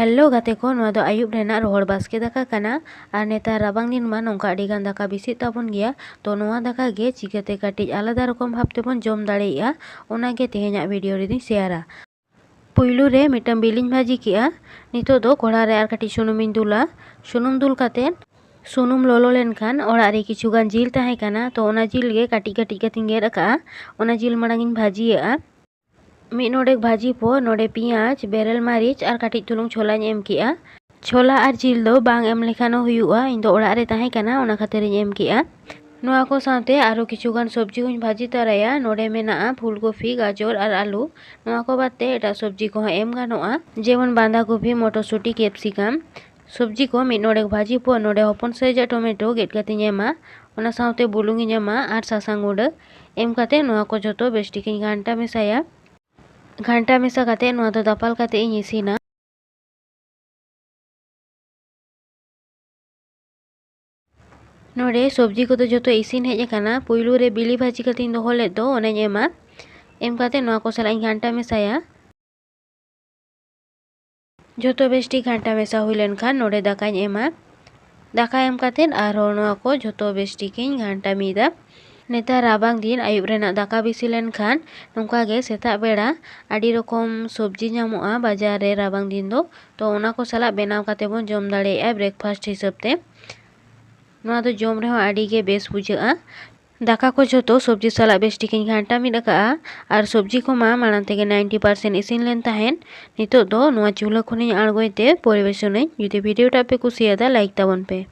hello ᱜᱟᱛᱮ ᱠᱚ ᱱᱚᱣᱟ ᱫᱚ ᱟᱹᱭᱩᱵ ᱨᱮᱱᱟᱜ ᱨᱚᱦᱚᱲ ᱵᱟᱥᱠᱮ ᱫᱟᱠᱟ ᱠᱟᱱᱟ ᱟᱨ ᱱᱮᱛᱟᱨ ᱨᱟᱵᱟᱝ ᱫᱤᱱ ᱢᱟ ᱱᱚᱝᱠᱟ ᱟᱹᱰᱤᱜᱟᱱ ᱫᱟᱠᱟ ᱵᱤᱥᱤᱜ ᱛᱟᱵᱚᱱ ᱜᱮᱭᱟ ᱛᱚ ᱱᱚᱣᱟ ᱫᱟᱠᱟ ᱜᱮ ᱪᱤᱠᱟᱹᱛᱮ ᱠᱟᱹᱴᱤᱡ ᱟᱞᱟᱫᱟ ᱨᱚᱠᱚᱢ ᱵᱷᱟᱵ ᱛᱮᱵᱚᱱ ᱡᱚᱢ ᱫᱟᱲᱮᱭᱟᱜᱼᱟ ᱚᱱᱟᱜᱮ ᱛᱮᱦᱮᱧᱟᱜ ᱵᱷᱤᱰᱤᱭᱳ ᱨᱮᱫᱚᱧ ᱥᱮᱭᱟᱨᱟ ᱯᱩᱭᱞᱩ ᱨᱮ ᱢᱤᱫᱴᱟᱝ ᱵᱤᱞᱤᱧ ᱵᱷᱟᱹᱡᱤ ᱠᱮᱜᱼᱟ ᱱᱤᱛᱚᱜ ᱫᱚ ᱠᱚᱲᱦᱟ ᱨᱮ ᱟᱨ ᱠᱟᱹᱴᱤᱡ ᱥᱩᱱᱩᱢᱤᱧ ᱫᱩᱞᱟ ᱥᱩᱱᱩᱢ ᱫᱩᱞ ᱠᱟᱛᱮᱫ ᱥᱩᱱᱩᱢ ᱞᱚᱞᱚ ᱞᱮᱱᱠᱷᱟᱱ ᱚᱲᱟᱜ ᱨᱮ ᱠᱤᱪᱷᱩᱜᱟᱱ ᱡᱤᱞ ᱛᱟᱦᱮᱸ ᱠᱟᱱᱟ ᱛᱚ ᱚᱱᱟ ᱡᱤᱞ ᱜᱮ ᱠᱟᱹᱴᱤᱡ ᱠᱟᱹᱴᱤᱡ ᱠᱟᱛᱮᱧ ᱜᱮᱫ ᱟᱠᱟᱜᱼᱟ ᱚᱱᱟ ᱡᱤᱞ ᱢᱟᱲᱟᱝ ᱤᱧ ᱵᱷᱟᱹᱡᱤᱭᱟᱜᱼᱟ ᱢᱤᱫ ᱱᱚᱰᱮᱠ ᱵᱷᱟᱹᱡᱤ ᱯᱚᱨ ᱱᱚᱰᱮ ᱯᱮᱸᱭᱟᱡ ᱵᱮᱨᱮᱞ ᱢᱟᱹᱨᱤᱪ ᱟᱨ ᱠᱟᱹᱴᱤᱡ ᱪᱩᱞᱩᱝ ᱪᱷᱚᱞᱟᱧ ᱮᱢ ᱠᱮᱜᱼᱟ ᱪᱷᱚᱞᱟ ᱟᱨ ᱡᱤᱞ ᱫᱚ ᱵᱟᱝ ᱮᱢ ᱞᱮᱠᱷᱟᱱ ᱦᱚᱸ ᱦᱩᱭᱩᱜᱼᱟ ᱤᱧ ᱫᱚ ᱚᱲᱟᱜ ᱨᱮ ᱛᱟᱦᱮᱸ ᱠᱟᱱᱟ ᱚᱱᱟ ᱠᱷᱟᱹᱛᱤᱨ ᱤᱧ ᱮᱢ ᱠᱮᱜᱼᱟ ᱱᱚᱣᱟ ᱠᱚ ᱥᱟᱶᱛᱮ ᱟᱨᱚ ᱠᱤᱪᱷᱩᱜᱟᱱ ᱥᱚᱵᱽᱡᱤ ᱦᱚᱧ ᱵᱷᱟᱹᱡᱤ ᱛᱟᱨᱟᱭᱟ ᱱᱚᱰᱮ ᱢᱮᱱᱟᱜᱼᱟ ᱯᱷᱩᱞᱠᱚᱯᱤ ᱜᱟᱡᱚᱨ ᱟᱨ ᱟᱹᱞᱩ ᱱᱚᱣᱟ ᱠᱚ ᱵᱟᱫᱛᱮ ᱮᱴᱟᱜ ᱥᱚᱵᱽᱡᱤ ᱠᱚᱦᱚᱸ ᱮᱢ ᱜᱟᱱᱚᱜᱼᱟ ᱡᱮᱢᱚᱱ ᱵᱟᱸᱫᱷᱟ ᱠᱚᱯᱤ ᱢᱚᱴᱚᱨᱥᱩᱴᱤ ᱠᱮᱯᱥᱤᱠᱟᱢ ᱥᱚᱵᱽᱡᱤ ko ᱢᱤᱫ ᱱᱚᱰᱮᱠ ᱵᱷᱟᱹᱡᱤ ᱯᱚᱨ ᱱᱚᱰᱮ ᱦᱚᱯᱚᱱ ᱥᱟᱭᱤᱡᱟᱜ ᱴᱚᱢᱮᱴᱳ ᱜᱮᱫ ᱠᱟᱛᱮᱧ ᱮᱢᱟ ᱚᱱᱟ ᱥᱟᱶᱛᱮ ᱵᱩᱞᱩᱝ ᱤᱧ ᱮᱢᱟ ᱟᱨ ᱥᱟᱥᱟᱝ ᱜᱩᱸᱰᱟᱹ ᱮᱢ ᱠᱟᱛᱮ ᱱᱚᱣᱟ ᱠᱚ ᱡᱚᱛᱚ ᱵᱮᱥ ᱴᱷᱤᱠᱤᱧ ᱜᱷᱟᱱᱴᱟ ᱢᱮᱥᱟᱭᱟ ᱜᱷᱟᱱᱴᱟ ᱢᱮᱥᱟ ᱠᱟᱛᱮᱫ ᱱᱚᱣᱟ ᱫᱚ ᱫᱟᱯᱟᱞ ᱠᱟᱛᱮᱫ ᱤᱧ ᱤᱥᱤᱱᱟ ᱱᱚᱰᱮ ᱥᱚᱵᱽᱡᱤ ᱠᱚᱫᱚ ᱡᱚᱛᱚ ᱤᱥᱤᱱ ᱦᱮᱡ ᱟᱠᱟᱱᱟ ᱯᱩᱭᱞᱩ ᱨᱮ ᱵᱤᱞᱤ ᱵᱷᱟᱹᱡᱤ ᱠᱟᱛᱮᱧ ᱫᱚᱦᱚ ᱞᱮᱫ ᱫᱚ ᱚᱱᱟᱧ ᱮᱢᱟ ᱮᱢ ᱠᱟᱛᱮᱫ ᱱᱚᱣᱟ ᱠᱚ ᱥᱟᱞᱟᱜ ᱤᱧ ᱜᱷᱟᱱᱴᱟ ᱢᱮᱥᱟᱭᱟ ᱡᱚᱛᱚ ᱵᱮᱥᱴᱷᱤᱠ ᱜᱷᱟᱱᱴᱟ ᱢᱮᱥᱟ ᱦᱩᱭ ᱞᱮᱱᱠᱷᱟᱱ ᱱᱚᱰᱮ ᱫᱟᱠᱟᱧ ᱮᱢᱟ ᱫᱟᱠᱟ ᱮᱢ ᱠᱟᱛᱮᱫ ᱟᱨᱦᱚᱸ ᱱᱚᱣᱟ ᱠᱚ ᱡᱚᱛᱚ ᱵᱮᱥᱴᱷᱤᱠᱤᱧ ᱜᱷᱟᱱᱴᱟ ᱢᱤᱫᱟ नेतार राबांग दिन रेना दाका बिसी लेनखान नोंका गे सेता बेड़ा रकम सब्ज़ी नामोआ बाज़ार राबांग दिन दो तो को साला बेनाव काते बन जम दाड़ेया ब्रेकफास्ट हिसाबते जम रहे बेस बुझा दाका को जो सब्ज़ी साला बेस टिकिन घंटा मिडका और सब्ज़ी को मा तेगे 90 परसेंट इसिन लेन नितो चूल्हा खुनी आड़गोयते परिवेशन जुदी भिडियो टापे कुसियादा लाइक ताबन पे